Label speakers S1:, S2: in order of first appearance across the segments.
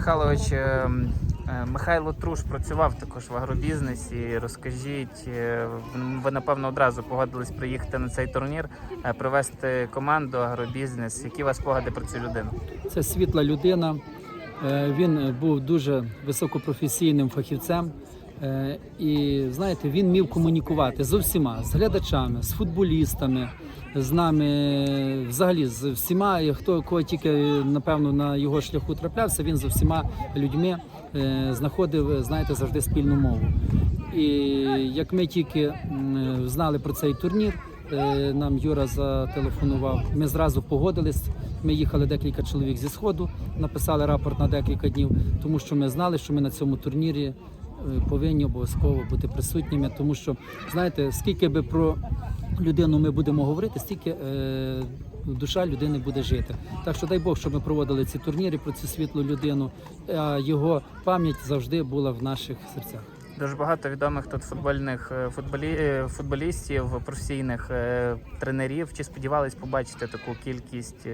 S1: Михайлович, е, е, Михайло Труш працював також в агробізнесі. Розкажіть, е, ви напевно одразу погодились приїхати на цей турнір, е, привести команду агробізнес. Які у вас спогади про цю людину?
S2: Це світла людина. Він був дуже високопрофесійним фахівцем. Е, І знаєте, він вмів комунікувати з усіма, з глядачами, з футболістами, з нами, взагалі з всіма, хто кого тільки напевно на його шляху траплявся, він з усіма людьми е, знаходив, знаєте, завжди спільну мову. І як ми тільки знали про цей турнір, е, нам Юра зателефонував. Ми зразу погодились. Ми їхали декілька чоловік зі сходу, написали рапорт на декілька днів, тому що ми знали, що ми на цьому турнірі повинні обов'язково бути присутніми. Тому що знаєте, скільки би про людину ми будемо говорити, стільки е, душа людини буде жити. Так що дай Бог, щоб ми проводили ці турніри про цю світлу людину, а його пам'ять завжди була в наших серцях.
S1: Дуже багато відомих тут футбольних е, футболі... е, футболістів, професійних е, тренерів. Чи сподівались побачити таку кількість,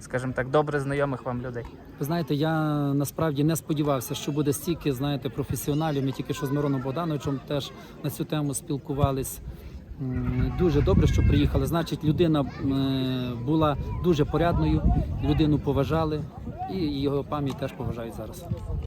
S1: скажімо так, добре знайомих вам людей?
S2: Ви знаєте, я насправді не сподівався, що буде стільки, знаєте, професіоналів. Ми тільки що з Мироном Богдановичем теж на цю тему спілкувались. Дуже добре, що приїхали. Значить, людина була дуже порядною, людину поважали, і його пам'ять теж поважають зараз.